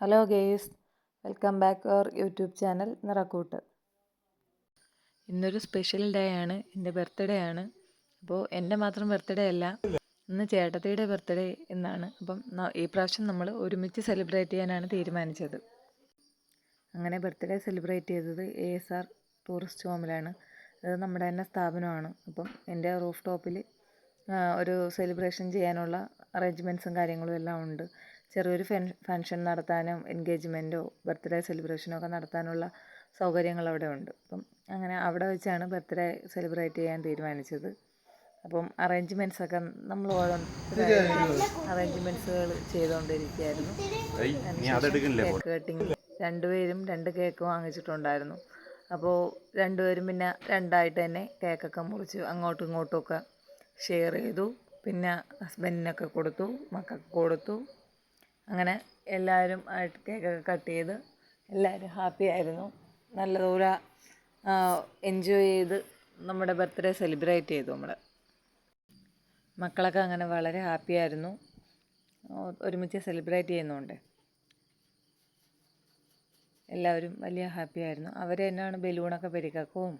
Hello guys welcome back our YouTube channel Nirakkoottu. ഇന്നൊരു special day ആണ് എന്റെ birthday ആണ്. അപ്പോൾ എന്റെ മാത്രം ബർത്ത്ഡേ അല്ല ഇന്ന് ചേട്ടത്തിയുടെ ബർത്ത്ഡേ എന്നാണ്. അപ്പം ഈ പ്രാവശ്യം നമ്മൾ ഒരുമിച്ച് സെലിബ്രേറ്റ് ചെയ്യാനാണ് തീരുമാനിച്ചത്. അങ്ങനെ ബർത്ത്ഡേ സെലിബ്രേറ്റ് ചെയ്തത് എ എസ് ആർ ടൂറിസ്റ്റ് ഹോമിലാണ്. അത് നമ്മുടെ തന്നെ സ്ഥാപനമാണ്. അപ്പം എന്റെ റൂഫ് ടോപ്പിൽ ഒരു സെലിബ്രേഷൻ ചെയ്യാനുള്ള അറേഞ്ച്മെന്റ്സും കാര്യങ്ങളും എല്ലാം ഉണ്ട്. ചെറിയൊരു ഫംഗ്ഷൻ നടത്താനും എൻഗേജ്മെന്റോ ബർത്ത്ഡേ സെലിബ്രേഷനോ ഒക്കെ നടത്താനുള്ള സൗകര്യങ്ങൾ അവിടെ ഉണ്ട്. അപ്പം അങ്ങനെ അവിടെ വെച്ചാണ് ബർത്ത്ഡേ സെലിബ്രേറ്റ് ചെയ്യാൻ തീരുമാനിച്ചത്. അപ്പം അറേഞ്ച്മെന്റ്സ് ഒക്കെ നമ്മൾ അറേഞ്ച്മെന്റ്സുകൾ ചെയ്തുകൊണ്ടിരിക്കുകയായിരുന്നു. കേക്ക് കട്ടിങ് രണ്ടുപേരും രണ്ട് കേക്ക് വാങ്ങിച്ചിട്ടുണ്ടായിരുന്നു. അപ്പോൾ രണ്ടുപേരും പിന്നെ രണ്ടായിട്ട് തന്നെ കേക്കൊക്കെ മുറിച്ച് അങ്ങോട്ടും ഇങ്ങോട്ടും ഒക്കെ ഷെയർ ചെയ്തു. പിന്നെ ഹസ്ബൻഡിനൊക്കെ കൊടുത്തു മക്കൾക്ക് കൊടുത്തു. അങ്ങനെ എല്ലാവരും ആയിട്ട് കേക്കൊക്കെ കട്ട് ചെയ്ത് എല്ലാവരും ഹാപ്പി ആയിരുന്നു. നല്ലതുപോലെ എൻജോയ് ചെയ്ത് നമ്മുടെ ബർത്ത്ഡേ സെലിബ്രേറ്റ് ചെയ്തു നമ്മൾ മക്കളൊക്കെ അങ്ങനെ വളരെ ഹാപ്പി ആയിരുന്നു. ഒരുമിച്ച് സെലിബ്രേറ്റ് ചെയ്യുന്നുണ്ട്. എല്ലാവരും വലിയ ഹാപ്പി ആയിരുന്നു. അവർ തന്നെയാണ് ബലൂണൊക്കെ പെരുക്കക്കവും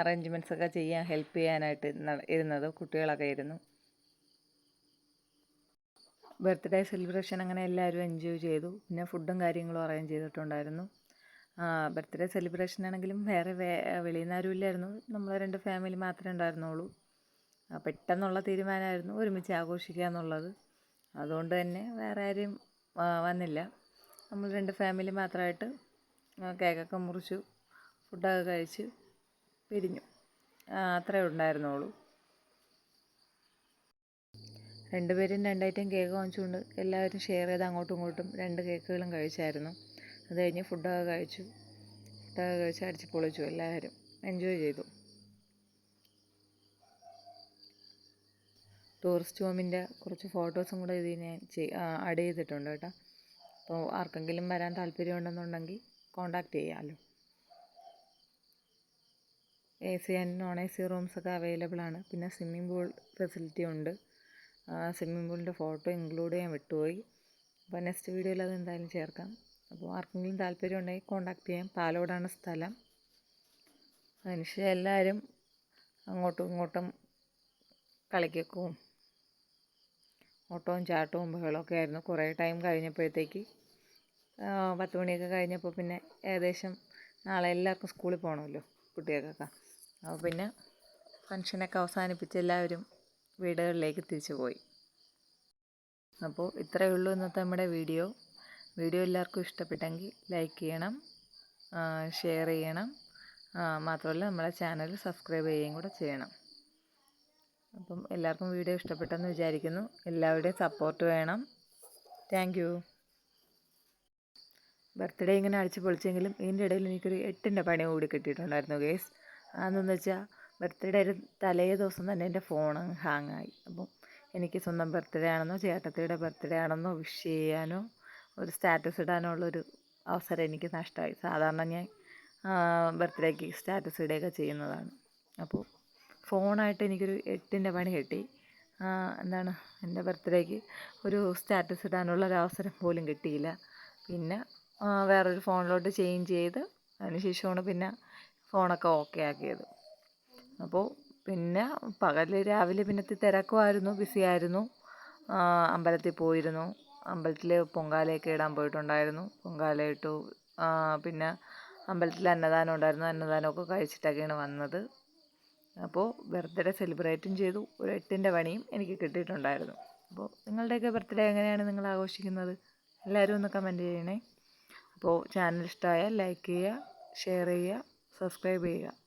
അറേഞ്ച്മെന്റ്സൊക്കെ ചെയ്യാൻ ഹെൽപ്പ് ചെയ്യാനായിട്ട് ഇരുന്നത് കുട്ടികളൊക്കെ ഇരുന്നു. ബർത്ത്ഡേ സെലിബ്രേഷൻ അങ്ങനെ എല്ലാവരും എൻജോയ് ചെയ്തു. പിന്നെ ഫുഡും കാര്യങ്ങളും അറേഞ്ച് ചെയ്തിട്ടുണ്ടായിരുന്നു. ബർത്ത്ഡേ സെലിബ്രേഷൻ ആണെങ്കിലും വേറെ വേ വെളിയിൽ നിന്ന് ആരും ഇല്ലായിരുന്നു. നമ്മൾ രണ്ട് ഫാമിലി മാത്രമേ ഉണ്ടായിരുന്നുള്ളൂ. പെട്ടെന്നുള്ള തീരുമാനമായിരുന്നു ഒരുമിച്ച് ആഘോഷിക്കുക എന്നുള്ളത്. അതുകൊണ്ട് തന്നെ വേറെ ആരും വന്നില്ല. നമ്മൾ രണ്ട് ഫാമിലി മാത്രമായിട്ട് കേക്കൊക്കെ മുറിച്ചു ഫുഡൊക്കെ കഴിച്ച് പിരിഞ്ഞു. അത്രേ ഉണ്ടായിരുന്നുള്ളൂ. രണ്ടുപേരും രണ്ടായിട്ടും കേക്ക് വാങ്ങിച്ചുകൊണ്ട് എല്ലാവരും ഷെയർ ചെയ്ത് അങ്ങോട്ടും ഇങ്ങോട്ടും രണ്ട് കേക്കുകളും കഴിച്ചായിരുന്നു. അത് കഴിഞ്ഞ് ഫുഡൊക്കെ കഴിച്ചു. ഫുഡൊക്കെ കഴിച്ച് അടിച്ച് പൊളിച്ചു എല്ലാവരും. എൻജോയ് ചെയ്തു. ടൂറിസ്റ്റ് ഹോമിന്റെ കുറച്ച് ഫോട്ടോസും കൂടെ ഇതിൽ ഞാൻ ആഡ് ചെയ്തിട്ടുണ്ട് കേട്ടോ. അപ്പോൾ ആർക്കെങ്കിലും വരാൻ താല്പര്യമുണ്ടെന്നുണ്ടെങ്കിൽ കോണ്ടാക്ട് ചെയ്യാമല്ലോ A C and non A C റൂംസൊക്കെ available ആണ്. പിന്നെ സ്വിമ്മിംഗ് പൂൾ ഫെസിലിറ്റി ഉണ്ട്. സ്വിമ്മിംഗ് പൂളിന്റെ ഫോട്ടോ ഇൻക്ലൂഡ് ചെയ്യാൻ വിട്ടുപോയി. അപ്പോൾ നെക്സ്റ്റ് വീഡിയോയിൽ അത് എന്തായാലും ചേർക്കാം. അപ്പോൾ ആർക്കെങ്കിലും താല്പര്യം ഉണ്ടെങ്കിൽ കോൺടാക്ട് ചെയ്യാം. പാലോടാണ് സ്ഥലം. അതിനുശേഷം എല്ലാവരും അങ്ങോട്ടും ഇങ്ങോട്ടും കളിക്കും ഓട്ടവും ചാട്ടവും ബഹളമൊക്കെ ആയിരുന്നു. കുറേ ടൈം കഴിഞ്ഞപ്പോഴത്തേക്ക് പത്ത് മണിയൊക്കെ കഴിഞ്ഞപ്പോൾ പിന്നെ ഏകദേശം നാളെ എല്ലാവർക്കും സ്കൂളിൽ പോകണമല്ലോ കുട്ടികൾക്കൊക്കെ. അപ്പോൾ പിന്നെ ഫങ്ഷനൊക്കെ അവസാനിപ്പിച്ച് എല്ലാവരും വീടുകളിലേക്ക് തിരിച്ചു പോയി. അപ്പോൾ ഇത്രയേ ഉള്ളൂ ഇന്നത്തെ നമ്മുടെ വീഡിയോ. വീഡിയോ എല്ലാവർക്കും ഇഷ്ടപ്പെട്ടെങ്കിൽ ലൈക്ക് ചെയ്യണം ഷെയർ ചെയ്യണം മാത്രമല്ല നമ്മുടെ ചാനൽ സബ്സ്ക്രൈബ് ചെയ്യുകയും കൂടെ ചെയ്യണം. അപ്പം എല്ലാവർക്കും വീഡിയോ ഇഷ്ടപ്പെട്ടെന്ന് വിചാരിക്കുന്നു. എല്ലാവരുടെയും സപ്പോർട്ട് വേണം. താങ്ക് യു ബർത്ത്ഡേ ഇങ്ങനെ അടിച്ച് പൊളിച്ചെങ്കിലും ഇതിന്റെ ഇടയിൽ എനിക്കൊരു എട്ടിന്റെ പണി കൂടി കിട്ടിയിട്ടുണ്ടായിരുന്നു ഗേസ് അതെന്ന് വെച്ചാൽ ബർത്ത്ഡേ ഒരു തലേ ദിവസം തന്നെ എന്റെ ഫോൺ ഹാങ് ആയി. അപ്പം എനിക്ക് സ്വന്തം ബർത്ത്ഡേ ആണെന്നോ ചേട്ടത്തിയുടെ ബർത്ത്ഡേ ആണെന്നോ വിഷ് ചെയ്യാനോ ഒരു സ്റ്റാറ്റസ് ഇടാനോ ഉള്ളൊരു അവസരം എനിക്ക് നഷ്ടമായി സാധാരണ ഞാൻ ബർത്ത്ഡേക്ക് സ്റ്റാറ്റസ് ഇടുകയൊക്കെ ചെയ്യുന്നതാണ്. അപ്പോൾ ഫോണായിട്ട് എനിക്കൊരു എട്ടിന്റെ പണി കിട്ടി. എന്താണ് എന്റെ ബർത്ത്ഡേക്ക് ഒരു സ്റ്റാറ്റസ് ഇടാനുള്ള ഒരു അവസരം പോലും കിട്ടിയില്ല. പിന്നെ വേറൊരു ഫോണിലോട്ട് ചേഞ്ച് ചെയ്ത് അതിന് ശേഷമാണ് പിന്നെ ഫോണൊക്കെ ഓക്കെ ആക്കിയത്. അപ്പോൾ പിന്നെ പകൽ രാവിലെ പിന്നത്തെ തിരക്കുമായിരുന്നു ബിസിയായിരുന്നു. അമ്പലത്തിൽ പോയിരുന്നു. അമ്പലത്തിൽ പൊങ്കാലയൊക്കെ ഇടാൻ പോയിട്ടുണ്ടായിരുന്നു. പൊങ്കാല ഇട്ടു പിന്നെ അമ്പലത്തിൽ അന്നദാനം ഉണ്ടായിരുന്നു. അന്നദാനമൊക്കെ കഴിച്ചിട്ടൊക്കെയാണ് വന്നത്. അപ്പോൾ ബർത്ത്ഡേ സെലിബ്രേറ്റും ചെയ്തു. ഒരു എട്ടിന്റെ പണിയും എനിക്ക് കിട്ടിയിട്ടുണ്ടായിരുന്നു. അപ്പോൾ നിങ്ങളുടെയൊക്കെ ബർത്ത്ഡേ എങ്ങനെയാണ് നിങ്ങൾ ആഘോഷിക്കുന്നത്? എല്ലാവരും ഒന്ന് കമന്റ് ചെയ്യണേ. അപ്പോൾ ചാനൽ ഇഷ്ടമായാൽ ലൈക്ക് ചെയ്യുക ഷെയർ ചെയ്യുക സബ്സ്ക്രൈബ് ചെയ്യുക.